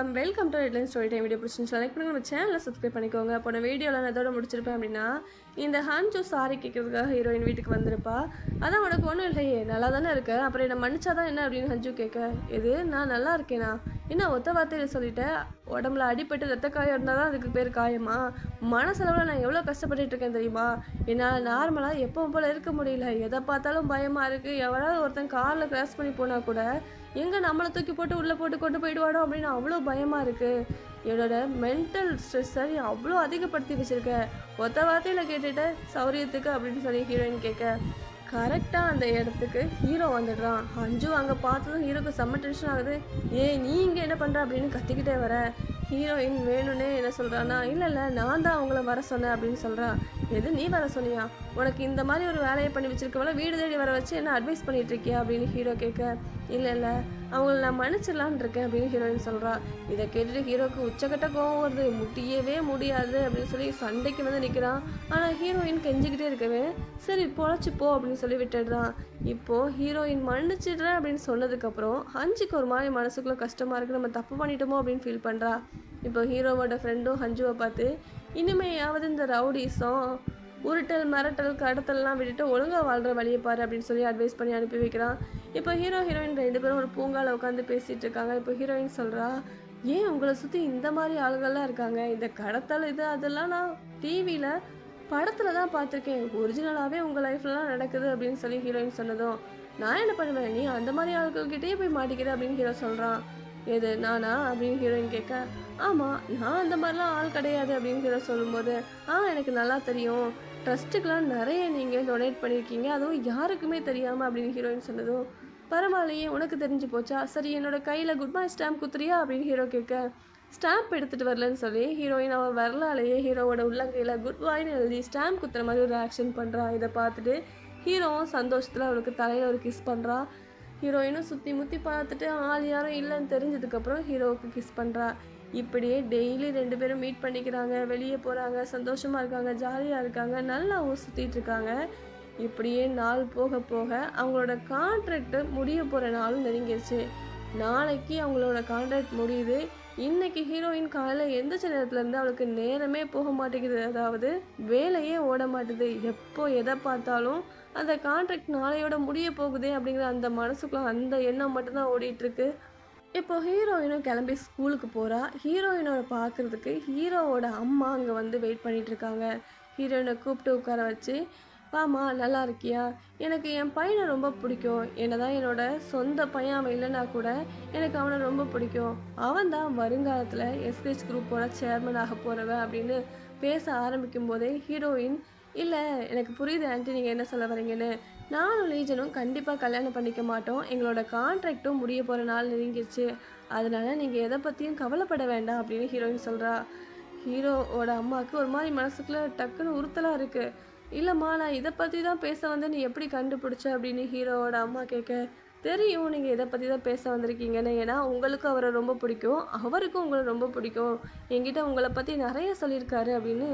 வணக்கம். Welcome to Redline story time video பிடிச்சிருந்து like பண்ணுங்க நம்ம சேனலில் சப்ஸ்கிரைப் பண்ணிக்கோங்க. போன வீடியோவில் நான் எதோட முடிச்சிருப்பேன் அப்படின்னா இந்த ஹன்ஜு சாரி கேட்கறதுக்காக ஹீரோயின் வீட்டுக்கு வந்திருப்பா. அதான் உனக்கு ஒன்றும் இல்லையே நல்லா தானே இருக்க? அப்புறம் என்னை மன்னிச்சாதான் என்ன அப்படின்னு ஹஞ்சு கேட்க எது? நான் நல்லா இருக்கேனா? என்ன ஒத்த வார்த்தையில் சொல்லிட்டேன் உடம்புல அடிபட்டு ரத்த காயம் இருந்தால் தான் அதுக்கு பேர் காயமா? மனசளவில் நான் எவ்வளோ கஷ்டப்பட்டுட்டு இருக்கேன் தெரியுமா? என்னால் நார்மலாக எப்பவும் போல் இருக்க முடியல. எதை பார்த்தாலும் பயமாக இருக்குது எவனாவது ஒருத்தன் காரில் கிராஸ் பண்ணி போனால் கூட எங்கே நம்மளை தூக்கி போட்டு உள்ளே போட்டு கொண்டு போயிடுவாடோ அப்படின்னு அவ்வளோ பயமாக இருக்குது என்னோட மென்டல் ஸ்ட்ரெஸ்ஸை நீ அவ்வளோ அதிகப்படுத்தி வச்சுருக்க. ஒத்த வார்த்தையில் கேட்டுட்ட சௌரியத்துக்கு அப்படின்னு சொல்லி ஹீரோயின் கேட்க கரெக்டாக அந்த இடத்துக்கு ஹீரோ வந்துடுறான். அஞ்சு அங்கே பார்த்ததும் ஹீரோக்கு செம்ம டென்ஷன் ஆகுது. ஏய் நீ இங்கே என்ன பண்ணுற அப்படின்னு கத்திக்கிட்டே வர. ஹீரோயின் வேணும்னே என்ன சொல்கிறான்னா இல்லை இல்லை நான் தான் அவங்கள வர சொன்னேன் அப்படின்னு சொல்கிறான் எது நீ வர சொன்னியா? உனக்கு இந்த மாதிரி ஒரு வேலையை பண்ணி வச்சிருக்கவள வீடு தேடி வர வச்சு என்ன அட்வைஸ் பண்ணிகிட்ருக்கியா இருக்கியா? அப்படின்னு ஹீரோ கேட்க இல்லை இல்லை. அவங்கள நான் மன்னிச்சிடலான்னு இருக்கேன் அப்படின்னு ஹீரோயின் சொல்கிறா இதை கேட்டுட்டு ஹீரோக்கு உச்சக்கட்ட கோவம் வருது. முடியவே முடியாது அப்படின்னு சொல்லி சண்டைக்கு வந்து நிற்கிறான் ஆனால் ஹீரோயின் கெஞ்சிக்கிட்டே இருக்கவே சரி பொழைச்சிப்போ அப்படின்னு சொல்லி விட்டுடுறான். இப்போது ஹீரோயின் மன்னிச்சிடுறேன் அப்படின்னு சொன்னதுக்கப்புறம் ஹஞ்சுக்கு ஒரு மாதிரி மனசுக்குள்ளே கஷ்டமாக இருக்குது நம்ம தப்பு பண்ணிட்டோமோ அப்படின்னு ஃபீல் பண்ணுறா இப்போ ஹீரோவோட ஃப்ரெண்டும் ஹஞ்சுவை பார்த்து இனிமேயாவது இந்த ரவுடிஸும் உருட்டல் மிரட்டல் கடத்தல்லாம் விட்டுட்டு ஒழுங்காக வாழ்கிற வழியை பாரு அப்படின்னு சொல்லி அட்வைஸ் பண்ணி அனுப்பி வைக்கிறான். இப்போ ஹீரோ ஹீரோயின் ரெண்டு பேரும் ஒரு பூங்காவில் உட்காந்து பேசிகிட்டு இருக்காங்க. இப்போ ஹீரோயின் சொல்கிறா ஏன் உங்களை சுற்றி இந்த மாதிரி ஆளுகள்லாம் இருக்காங்க. இந்த கடத்தல் இது அதெல்லாம் நான் டிவியில் படத்தில் தான் பார்த்துருக்கேன். ஒரிஜினலாகவே உங்கள் லைஃப்லலாம் நடக்குது அப்படின்னு சொல்லி ஹீரோயின் சொன்னதும் நான் என்ன பண்ணுவேன்? நீ அந்த மாதிரி ஆளுகள்கிட்டயே போய் மாட்டிக்கிற அப்படின்னு ஹீரோ சொல்கிறான் எது நானா? அப்படின்னு ஹீரோயின் கேட்க ஆமாம் நான் அந்த மாதிரிலாம் ஆள் கிடையாது அப்படின்னு ஹீரோ சொல்லும்போது ஆ எனக்கு நல்லா தெரியும். ட்ரஸ்ட்டுக்கெலாம் நிறைய நீங்கள் டொனேட் பண்ணியிருக்கீங்க. அதுவும் யாருக்குமே தெரியாமல் அப்படின்னு ஹீரோயின் சொன்னதும் பரவாயில்லையே உனக்கு தெரிஞ்சு போச்சா? சரி என்னோடய கையில் குட் பை ஸ்டாம்ப் குத்துறியா அப்படின்னு ஹீரோ கேட்க ஸ்டாம்ப் எடுத்துகிட்டு வரலன்னு சொல்லி ஹீரோயின் அவள் வரலாலேயே ஹீரோவோட உள்ளங்கையில் குட் பாய்னு எழுதி ஸ்டாம்ப் குத்துற மாதிரி ஒரு ஆக்ஷன் பண்ணுறா இதை பார்த்துட்டு ஹீரோவும் சந்தோஷத்தில் அவளுக்கு தலையில் ஒரு கிஸ் பண்ணுறா ஹீரோயினும் சுற்றி முற்றி பார்த்துட்டு ஆள் யாரும் இல்லைன்னு தெரிஞ்சதுக்கப்புறம் ஹீரோவுக்கு கிஸ் பண்ணுறா இப்படியே டெய்லி ரெண்டு பேரும் மீட் பண்ணிக்கிறாங்க வெளியே போகிறாங்க சந்தோஷமாக இருக்காங்க ஜாலியாக இருக்காங்க நல்லா ஊர் சுற்றிட்டு இருக்காங்க. இப்படியே நாள் போக போக அவங்களோட கான்ட்ராக்ட் முடிய போகிற நாளும் நெருங்கிடுச்சு நாளைக்கு அவங்களோட கான்ட்ராக்ட் முடியுது. இன்னைக்கு ஹீரோயின் காலையில் எந்திரிச்ச நேரத்துலேருந்து அவளுக்கு நேரமே போக மாட்டேங்குது. அதாவது வேலையே ஓட மாட்டுது. எப்போ எதை பார்த்தாலும் அந்த கான்ட்ராக்ட் நாளையோட முடிய போகுதே அப்படிங்கிற அந்த மனசுக்குள்ள அந்த எண்ணம் மட்டும்தான் ஓடிட்டுருக்கு இப்போ ஹீரோயினும் கிளம்பி ஸ்கூலுக்கு போகிறா ஹீரோயினோட பார்க்குறதுக்கு ஹீரோவோட அம்மா அங்கே வந்து வெயிட் பண்ணிகிட்டு இருக்காங்க. ஹீரோயினை கூப்பிட்டு உட்கார வச்சு வாமா நல்லா இருக்கியா? எனக்கு என் பையனை ரொம்ப பிடிக்கும். என்னதான் என்னோட சொந்த பையன் அவன் இல்லைனா கூட எனக்கு அவனை ரொம்ப பிடிக்கும். அவன் தான் வருங்காலத்தில் எஸ்பிஎஸ் குரூப்போட சேர்மன் ஆக போகிறவன் அப்படின்னு பேச ஆரம்பிக்கும் போதே ஹீரோயின் இல்லை எனக்கு புரியுது ஆண்டி நீங்கள் என்ன சொல்ல வரீங்கன்னு நானும் லீஜனும் கண்டிப்பாக கல்யாணம் பண்ணிக்க மாட்டோம். எங்களோட கான்ட்ராக்டும் முடிய போகிற நாள் நெருங்கிடுச்சு அதனால் நீங்கள் எதை பற்றியும் கவலைப்பட வேண்டாம் அப்படின்னு ஹீரோயின் சொல்கிறா ஹீரோவோட அம்மாவுக்கு ஒரு மாதிரி மனசுக்குள்ளே டக்குன்னு உறுத்தலாக இருக்குது இல்லைம்மா நான் இதை பற்றி தான் பேச வந்து நீ எப்படி கண்டுபிடிச்ச அப்படின்னு ஹீரோவோட அம்மா கேட்க தெரியும் நீங்கள் இதை பற்றி தான் பேச வந்திருக்கீங்கன்னு. ஏன்னா உங்களுக்கும் அவரை ரொம்ப பிடிக்கும். அவருக்கும் உங்களை ரொம்ப பிடிக்கும். என்கிட்ட உங்களை பற்றி நிறைய சொல்லியிருக்காரு அப்படின்னு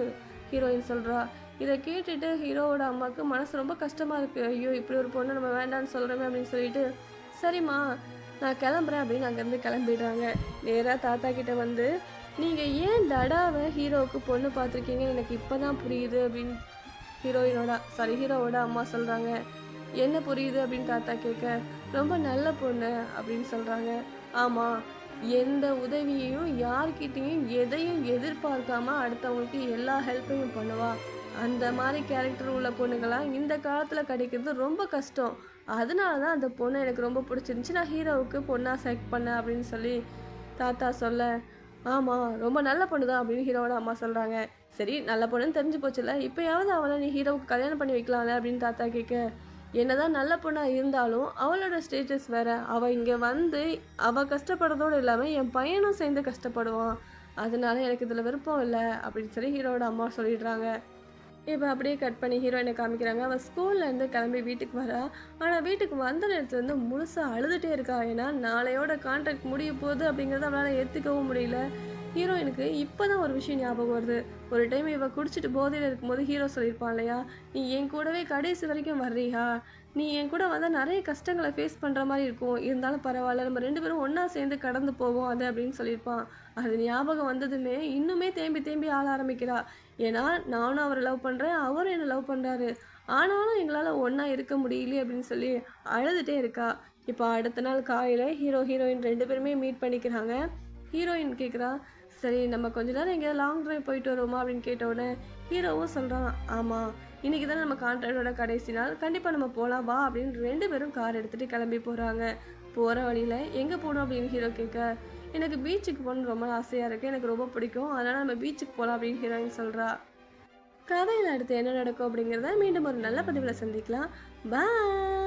ஹீரோயின் சொல்கிறா இதை கேட்டுட்டு ஹீரோவோட அம்மாவுக்கு மனசு ரொம்ப கஷ்டமாக இருக்குது ஐயோ இப்படி ஒரு பொண்ணு நம்ம வேண்டாம்னு சொல்கிறோமே அப்படின்னு சொல்லிட்டு சரிம்மா நான் கிளம்புறேன் அப்படின்னு அங்கேருந்து கிளம்பிடுறாங்க. நேராக தாத்தா கிட்டே வந்து நீங்கள் ஏன் தடாவை ஹீரோவுக்கு பொண்ணு பார்த்துருக்கீங்க எனக்கு இப்போ தான் புரியுது அப்படின்னு ஹீரோயினோட சாரி ஹீரோவோட அம்மா சொல்கிறாங்க என்ன புரியுது? அப்படின்னு தாத்தா கேட்க ரொம்ப நல்ல பொண்ணு அப்படின்னு சொல்கிறாங்க ஆமாம் எந்த உதவியையும் யார்கிட்டையும் எதையும் எதிர்பார்க்காம அடுத்தவங்களுக்கு எல்லா ஹெல்ப்பையும் பண்ணுவாள் அந்த மாதிரி கேரக்டர் உள்ள பொண்ணுங்களாம் இந்த காலத்தில் கிடைக்கிறது ரொம்ப கஷ்டம். அதனால தான் அந்த பொண்ணு எனக்கு ரொம்ப பிடிச்சிருந்துச்சி. நான் ஹீரோவுக்கு பொண்ணாக செலக்ட் பண்ணேன் அப்படின்னு சொல்லி தாத்தா சொல்ல ஆமாம் ரொம்ப நல்ல பொண்ணு தான் அப்படின்னு ஹீரோவோட அம்மா சொல்கிறாங்க சரி நல்ல பொண்ணுன்னு தெரிஞ்சு போச்சுல இப்போயாவது அவளை நீ ஹீரோவுக்கு கல்யாணம் பண்ணி வைக்கலாம்ல அப்படின்னு தாத்தா கேட்க என்னதான் நல்ல பொண்ணாக இருந்தாலும் அவளோட ஸ்டேட்டஸ் வேற. அவள் இங்கே வந்து அவள் கஷ்டப்படுறதோடு இல்லாமல் என் பையனும் சேர்ந்து கஷ்டப்படுவான். அதனால எனக்கு இதில் விருப்பம் இல்லை அப்படின்னு சொல்லி ஹீரோவோட அம்மா சொல்லிடுறாங்க. இப்போ அப்படியே கட் பண்ணி ஹீரோயினை காமிக்கிறாங்க. அவள் ஸ்கூல்லேருந்து கிளம்பி வீட்டுக்கு வரா. ஆனால் வீட்டுக்கு வந்த நேரத்துல இருந்து முழுசாக அழுதுகிட்டே இருக்கா. ஏன்னா நாளையோட கான்ட்ராக்ட் முடிய போகுது அப்படிங்கிறத அவளால் ஏற்றுக்கவும் முடியல. ஹீரோயினுக்கு இப்போ தான் ஒரு விஷயம் ஞாபகம் வருது. ஒரு டைம் இவள் குடிச்சிட்டு போதையில் இருக்கும்போது ஹீரோ சொல்லியிருப்பான் இல்லையா? நீ என் கூடவே கடைசி வரைக்கும் வர்றியா நீ என் கூட வந்தால் நிறைய கஷ்டங்களை ஃபேஸ் பண்ணுற மாதிரி இருக்கும். இருந்தாலும் பரவாயில்ல நம்ம ரெண்டு பேரும் ஒன்றா சேர்ந்து கடந்து போவோம் அது அப்படின்னு சொல்லியிருப்பான். அது ஞாபகம் வந்ததுமே இன்னுமே தேம்பி தேம்பி ஆள ஆரம்பிக்கிறா. ஏன்னா நானும் அவரை லவ் பண்ணுறேன் அவரும் என்னை லவ் பண்ணுறாரு ஆனாலும் எங்களால் ஒன்றா இருக்க முடியலையே அப்படின்னு சொல்லி அழுதுகிட்டே இருக்கா. இப்போ அடுத்த நாள் காலையில் ஹீரோ ஹீரோயின் ரெண்டு பேருமே மீட் பண்ணிக்கிறாங்க. ஹீரோயின் கேட்குறா சரி நம்ம கொஞ்ச நேரம் எங்கேயாவது லாங் ட்ரைவ் போயிட்டு வருவோமா அப்படின்னு கேட்ட உடனே ஹீரோவும் சொல்கிறான் ஆமாம் இன்றைக்கி தான் நம்ம கான்ட்ராக்டோட கடைசி நாள். கண்டிப்பாக நம்ம போகலாம் வா அப்படின்னு ரெண்டு பேரும் கார் எடுத்துகிட்டு கிளம்பி போகிறாங்க போகிற வழியில் எங்கே போகணும்? அப்படின்னு ஹீரோ கேட்க எனக்கு பீச்சுக்கு போகணுன்னு ரொம்ப ஆசையாக இருக்குது எனக்கு ரொம்ப பிடிக்கும். அதனால் நம்ம பீச்சுக்கு போகலாம் அப்படின்னு ஹீரோயின் சொல்கிறா கதையில் அடுத்து என்ன நடக்கும் அப்படிங்கிறத மீண்டும் ஒரு நல்ல பதிவில் சந்திக்கலாம். பாய்